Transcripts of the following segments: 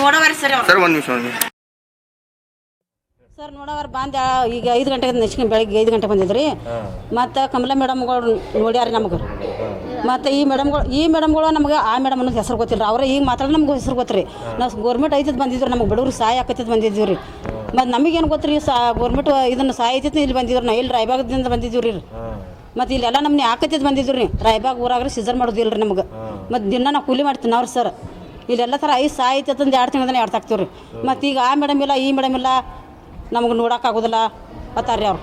ನೋಡವರಿ sir ಅವ್ರು. Sir ಒಂದು ನಿಮಿಷ ಒಂದು ನಿಮಿಷ. ಸರ್ ನೋಡವ್ರ ಬಂದ ಈಗ ಐದು ಗಂಟೆಗೆ ನೆಚ್ಕೊಂಡು ಬೆಳಗ್ಗೆ ಐದು ಗಂಟೆ ಬಂದಿದ್ರಿ. ಮತ್ತು ಕಮಲ ಮೇಡಮ್ಗಳು ನೋಡ್ಯಾರ ನಮ್ಗೆ. ಮತ್ತು ಈ ಮೇಡಮ್ಗಳು ಈ ಮೇಡಮ್ಗಳು ನಮ್ಗೆ ಆ ಮೇಡಮ್ ಅನ್ನೋದು ಹೆಸರು ಗೊತ್ತಿಲ್ಲ ಅವ್ರ ಈಗ ಮಾತ್ರ ನಮ್ಗೆ ಹೆಸರು ಗೊತ್ತ್ರಿ. ನಾವು ಗೋರ್ಮೆಂಟ್ ಐತದ್ ಬಂದಿದ್ರು ನಮ್ಗೆ ಬಡವ್ರು ಸಹಾಯ ಆಕೈತದ್ ಬಂದಿದ್ದೀವಿ ರೀ ಮತ್ತು ನಮಗೇನು ಗೊತ್ತ್ರಿ ಸಾ ಗೌರ್ಮೆಂಟ್ ಇದನ್ನು ಸಹಾಯ ಐತಿ ಇಲ್ಲಿ ಬಂದಿದ್ರು ನಾ ಇಲ್ಲಿ ರಾಯಬಾಗದಿಂದ ಬಂದಿದ್ದೀವಿ ರೀ ಮತ್ತು ಇಲ್ಲೆಲ್ಲ ನಮ್ಮನ್ನ ಯಾಕೈತಿದ್ ಬಂದಿದ್ರು ರೀ ರಾಯಬಾಗ್ ಊರಾಗ್ರಿ ಸಿಜರ್ ಮಾಡೋದಿಲ್ಲ ರೀ ನಮ್ಗೆ. ಮತ್ತು ದಿನ ನಾವು ಕೂಲಿ ಮಾಡ್ತೀನಿ ಅವ್ರು ಸರ್. ಇಲ್ಲೆಲ್ಲ ಥರ ಐದು ಸಹಾಯ ಅಂತಂದು ಎರಡು ತಿಂಗಳದನ್ನ ಎರಡು ತಾಕ್ತೀವಿ ರೀ ಮತ್ತು ಈಗ ಆ ಮೇಡಮ್ ಇಲ್ಲ ಈ ಮೇಡಮ್ ಇಲ್ಲ ನಮ್ಗೆ ನೋಡೋಕ್ಕಾಗೋದಿಲ್ಲ ಅತ್ತಾರ ರೀ ಅವ್ರು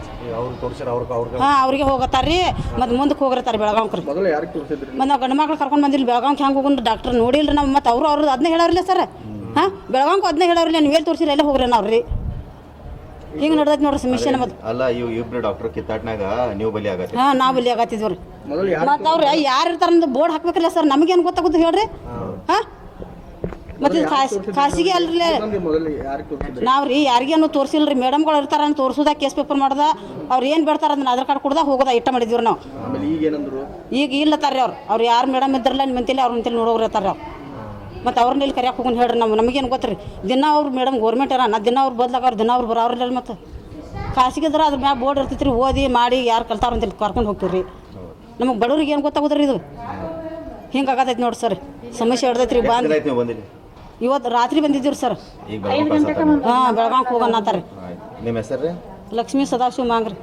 ಹಾಂ ಅವ್ರಿಗೆ ಹೋಗತ್ತಾರ ರೀ ಮತ್ತು ಮುಂದಕ್ಕೆ ಹೋಗಿರ್ತಾರೆ ಬೆಳಗಾವ್ಕ್ರಿ. ಮತ್ತು ನಾವು ಗಂಡು ಮಕ್ಳು ಕರ್ಕೊಂಡು ಬಂದಿಲ್ಲ ಬೆಳಗಾವ್ಗೆ ಹೆಂಗೆ ಹೋಗೋಣ ಡಾಕ್ಟರ್ ನೋಡಿಲ್ಲ ನಾವು ಮತ್ತು ಅವರು ಅವ್ರದ್ದು ಅದನ್ನೇ ಹೇಳೋರಿಲ್ಲ ಸರ್. ಹಾಂ ಬೆಳಗಾವ್ಗೆ ಅದನ್ನೇ ಹೇಳೋರಿಲ್ಲ ನೀವು ಎಲ್ಲಿ ತೋರಿಸಿಲ್ಲ ಎಲ್ಲ ಹೋಗ್ರಿ ನಾವು ರೀ ಹಿಂಗೆ ನಡ್ದೈತೆ ನೋಡ್ರಿ ಸಮಸ್ಯೆ ನಮ್ಮದು ಅಲ್ಲ ಇವ್ ಇಬ್ರು ಡಾಕ್ಟರ್ ಕಿತ್ತಾಟ್ನಾಗ ನೀವು ಬಲಿ ಆಗತ್ತೆ ಹಾಂ ನಾವು ಬಲಿ ಆಗತ್ತಿದ್ವಿ ರೀ. ಮತ್ತು ಅವ್ರು ಯಾರು ಇರ್ತಾರೆ ಬೋರ್ಡ್ ಹಾಕ್ಬೇಕಲ್ಲ ಸರ್ ನಮಗೇನು ಗೊತ್ತಾಗುತ್ತೆ ಹೇಳ್ರಿ? ಹಾಂ? ಮತ್ತು ಖಾಸ್ ಖಾಸಗಿ ಅಲ್ರಿ ನಾವು ರೀ ಯಾರಿಗೇನು ತೋರಿಸಿಲ್ಲ ರೀ ಮೇಡಮ್ಗಳು ಇರ್ತಾರ ಅಂತ ತೋರಿಸೋದ ಕೇಸ್ ಪೇಪರ್ ಮಾಡ್ದ ಅವ್ರು ಏನು ಬಿಡ್ತಾರೆ ಅದನ್ನ ಆಧಾರ್ ಕಾರ್ಡ್ ಕೊಡ್ದ ಹೋಗೋದ ಇಟ್ಟ ಮಾಡಿದ್ವಿ ನಾವು. ಈಗ ಇಲ್ಲ ತಾರ್ರಿ ಅವ್ರು. ಅವ್ರು ಯಾರು ಮೇಡಮ್ ಇದ್ರಲ್ಲ ನಿಮ್ಮ ಮಂತೇಲಿ ಅವ್ರ ಮಂತೇಲಿ ನೋಡೋರು ಇರ್ತಾರೆ ಅವ್ರು. ಮತ್ತು ಅವ್ರನ್ನ ಇಲ್ಲಿ ಕರ್ಯಾಕೆ ಹೋಗೋಣ ಹೇಳ್ರಿ ನಾವು. ನಮಗೇನು ಗೊತ್ತು ರೀ ದಿನ ಅವ್ರು ಮೇಡಮ್ ಗೌರ್ಮೆಂಟ್ ಅರ ನಾ ದಿನ ಅವ್ರು ಬದ್ಲಾಗ ಅವ್ರು ದಿನ ಅವ್ರು ಬರೋರಿಲ್ಲ ಮತ್ತು. ಖಾಸಗಿ ಇದ್ರೆ ಅದ್ರ ಮ್ಯಾಗ ಬೋರ್ಡ್ ಇರ್ತೈತ್ರಿ ರೀ ಓದಿ ಮಾಡಿ ಯಾರು ಕಲ್ತಾರ ಅಂತೇಳಿ ಕರ್ಕೊಂಡು ಹೋಗ್ತೀವಿ ರೀ ನಮಗೆ ಬಡವ್ರಿಗೆ ಏನು ಗೊತ್ತಾಗೋದ್ರಿ ಇದು? ಹಿಂಗೆ ಆಗತೈತಿ ನೋಡಿ ಸರ್. ಸಮಸ್ಯೆ ಹಿಡ್ದೈತ್ರಿ ರೀ ಬಂದು ಇವತ್ತು ರಾತ್ರಿ ಬಂದಿದ್ದೀವಿ ಸರ್. ಈಗ ಹಾಂ ಬೆಳಗಾವ್ಗೆ ಹೋಗೋಣ ಅಂತಾರೆ ನಿಮ್ಮ ಹೆಸರು ರೀ ಲಕ್ಷ್ಮೀ ಸದಾಶಿವ ಮಾಂಗ್ರಿ.